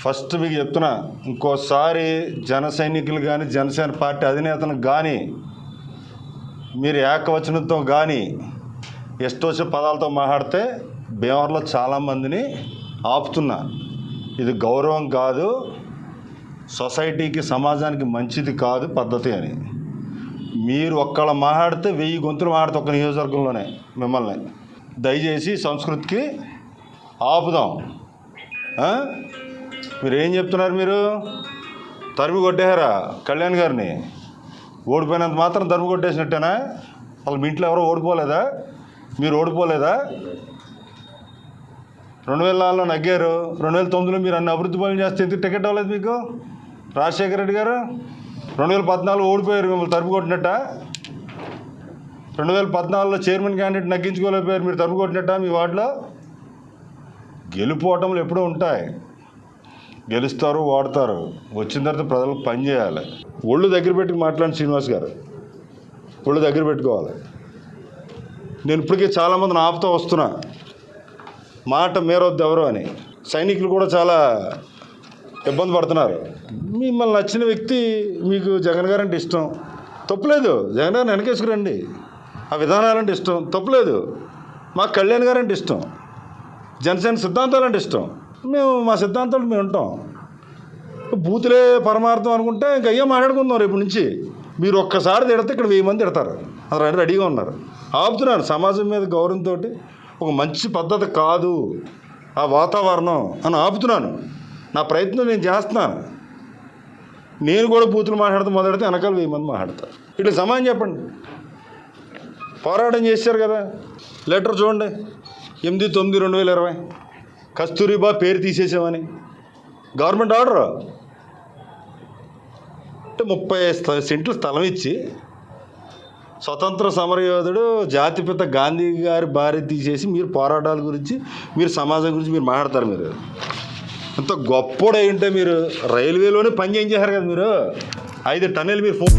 First మీకు చెప్తున్నా ఇంకోసారి జన సైనికులు కానీ జనసేన పార్టీ అధినేతను కానీ మీరు ఏకవచనంతో కానీ ఇష్టవచ్చ పదాలతో మాట్లాడితే భీమవరంలో చాలామందిని ఆపుతున్నా. ఇది గౌరవం కాదు సొసైటీకి సమాజానికి మంచిది కాదు పద్ధతి అని. మీరు ఒక్కళ్ళ మాట్లాడితే వెయ్యి గొంతులు మాట్లాడితే ఒక నియోజకవర్గంలోనే మిమ్మల్ని. దయచేసి సంస్కృతికి ఆపుదాం. మీరు ఏం చెప్తున్నారు మీరు? తరిమి కొట్టేశారా కళ్యాణ్ గారిని? ఓడిపోయినంత మాత్రం తరిమి కొట్టేసినట్టేనా? వాళ్ళ మీ ఇంట్లో ఎవరో ఓడిపోలేదా? మీరు ఓడిపోలేదా? రెండు వేల నాలుగులో నగ్గారు. రెండు వేల తొమ్మిదిలో మీరు అన్ని అభివృద్ధి పనులు చేస్తే ఎందుకు టికెట్ అవ్వలేదు మీకు? రాజశేఖర రెడ్డి గారు రెండు వేల పద్నాలుగు ఓడిపోయారు మిమ్మల్ని తరుపు కొట్టినట్ట? రెండు వేల పద్నాలుగులో చైర్మన్ క్యాండిడేట్ నగ్గించుకోలేకపోయారు మీరు తరుపు కొట్టినట్ట మీ వార్డులో? గెలుపోవటంలు ఎప్పుడూ ఉంటాయి. గెలుస్తారు వాడతారు. వచ్చిన తర్వాత ప్రజలకు పని చేయాలి. ఒళ్ళు దగ్గర పెట్టుకు మాట్లాడి శ్రీనివాస్ గారు. ఒళ్ళు దగ్గర పెట్టుకోవాలి. నేను ఇప్పటికే చాలామందిని ఆపుతూ వస్తున్నా. మాట మేరొద్దు ఎవరు అని. సైనికులు కూడా చాలా ఇబ్బంది పడుతున్నారు. మిమ్మల్ని నచ్చిన వ్యక్తి మీకు జగన్ గారు అంటే ఇష్టం. తప్పులేదు. జగన్ గారిని వెనకేసుకురండి. ఆ విధానాలంటే ఇష్టం. తప్పులేదు. మాకు కళ్యాణ్ గారు అంటే ఇష్టం. జనసేన సిద్ధాంతాలు అంటే ఇష్టం. మేము మా సిద్ధాంతాలు మేము ఉంటాం. బూతులే పరమార్థం అనుకుంటే ఇంకా అయ్యే మాట్లాడుకుందాం రేపు నుంచి. మీరు ఒక్కసారి తిడితే ఇక్కడ వెయ్యి మంది తిడతారు. అందరూ రెడీగా ఉన్నారు. ఆపుతున్నాను సమాజం మీద గౌరవంతో ఒక మంచి పద్ధతి కాదు ఆ వాతావరణం అని ఆపుతున్నాను. నా ప్రయత్నం నేను చేస్తున్నాను. నేను కూడా బూతులు మాట్లాడుతూ మొదలెడితే వెనకాల వెయ్యి మంది మాట్లాడతారు. ఇట్లా సమానం చెప్పండి. పోరాటం చేశారు కదా. లెటర్ చూడండి. ఎనిమిది తొమ్మిది రెండు వేల ఇరవై. కస్తూరిబా పేరు తీసేసామని. గవర్నమెంట్ ఆర్డర్ అంటే ముప్పై సెంట్లు స్థలం ఇచ్చి స్వతంత్ర సమరయోధుడు జాతిపిత గాంధీ గారి భార్య తీసేసి మీరు పోరాటాల గురించి మీరు సమాజం గురించి మీరు మాట్లాడతారు మీరు. ఎంత గొప్పోడై ఉంటే మీరు రైల్వేలోనే పని చేయించేశారు కదా మీరు. ఐదు టన్నులు మీరు ఫోన్